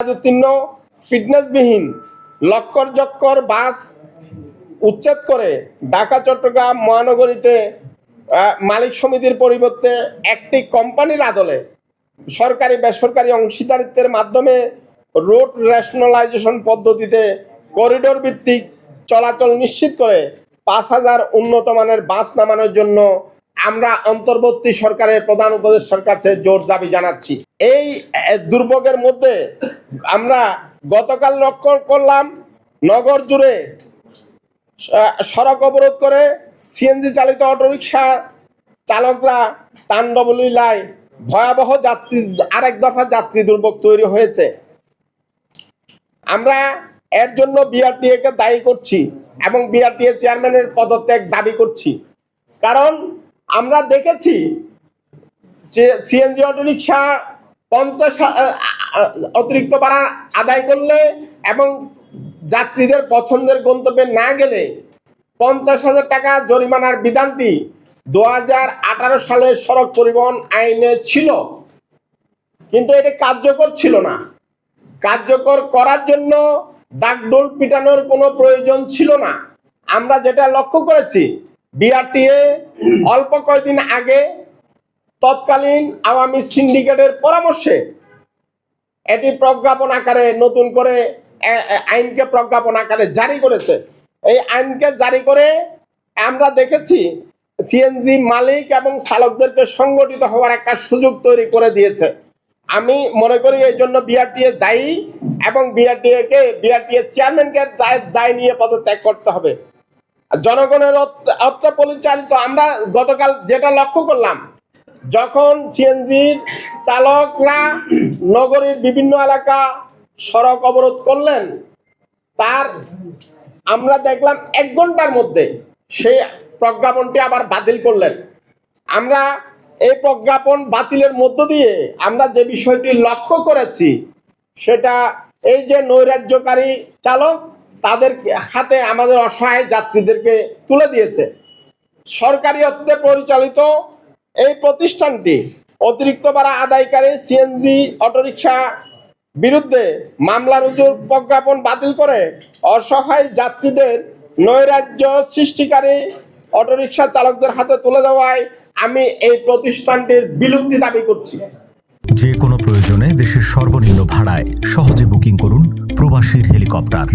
উত্তীর্ণ ফিটনেসবিহীন, লক্কর জক্কর বাস উচ্ছেদ করে ঢাকা, চট্টগ্রাম মহানগরীতে মালিক সমিতির পরিবর্তে একটি কোম্পানির আদলে সরকারি, বেসরকারি অংশীদারিত্বের মাধ্যমে রোড রেশনালাইজেশন পদ্ধতিতে করিডোর ভিত্তিক চলাচল নিশ্চিত করে পাঁচ হাজার উন্নত মানের বাস নামানোর জন্য আমরা অন্তর্বর্তী সরকারের প্রধান উপদেষ্টার কাছে জোর দাবি জানাচ্ছি। এই দুর্ভোগের মধ্যে আমরা গতকাল লক্ষ্য করলাম নগর জুড়ে সড়ক অবরোধ করে সিএনজি চালিত অটোরিকশা চালকরা তাণ্ডব লীলায় ভয়াবহ যাত্রী, আরেক দফা যাত্রী দুর্ভোগ তৈরি হয়েছে। আমরা এর জন্য বিআরটিএ কে দায়ী করছি এবং বিআরটিএ চেয়ারম্যানের পদত্যাগ দাবি করছি। কারণ আমরা দেখেছি যে সিএনজি অটোরিকশা পঞ্চাশ অতিরিক্ত ভাড়া আদায় করলে এবং যাত্রীদের পছন্দের গন্তব্যে না গেলে পঞ্চাশ হাজার টাকা জরিমানার বিধানটি দু হাজার সালের সড়ক পরিবহন আইনে ছিল। কিন্তু এটি কার্যকর ছিল না। কার্যকর করার জন্য ডাকডোল পিটানোর কোনো প্রয়োজন ছিল না। আমরা যেটা লক্ষ্য করেছি, বিআরটিএ অল্প কয়েকদিন আগে তৎকালীন আওয়ামী সিন্ডিকেটের পরামর্শে এটি প্রজ্ঞাপন আকারে নতুন করে আইনকে প্রজ্ঞাপন আকারে জারি করেছে। এই আইনকে জারি করে আমরা দেখেছি সিএনজি মালিক এবং চালকদেরকে সংগঠিত হওয়ার একটা সুযোগ তৈরি করে দিয়েছে। আমি মনে করি এই জন্য বিআরটিএ দায়ী এবং বিআরটিএ কে বিআরটিএ চেয়ারম্যানকে দায় নিয়ে পদত্যাগ করতে হবে। জনগণের অর্থ পরিচালিত আমরা গতকাল যেটা লক্ষ্য করলাম যখন সিএনজির চালকরা নগরীর বিভিন্ন এলাকা সড়ক অবরোধ করলেন, তার আমরা দেখলাম এক ঘণ্টার মধ্যে সেই প্রজ্ঞাপনটি আবার বাতিল করলেন। আমরা এই প্রজ্ঞাপন বাতিলের মধ্য দিয়ে আমরা যে বিষয়টি লক্ষ্য করেছি, সেটা এই যে নৈরাজ্যকারী চালক তাদের হাতে আমাদের অসহায় যাত্রীদেরকে তুলে দিয়েছে। সরকারি অর্থে পরিচালিত এই প্রতিষ্ঠানটি অতিরিক্ত ভাড়া আদায়কারী সিএনজি অটোরিকশা বিরুদ্ধে মামলা রুজুর প্রজ্ঞাপন বাতিল করে অসহায় যাত্রীদের নৈরাজ্য সৃষ্টিকারী অটোরিকশা চালকদের হাতে তুলে দেওয়ায় আমি এই প্রতিষ্ঠানটির বিলুপ্তি দাবি করছি। যে কোনো প্রয়োজনে দেশের সর্বনিম্ন ভাড়ায় সহজে বুকিং করুন প্রবাসীর হেলিকপ্টার।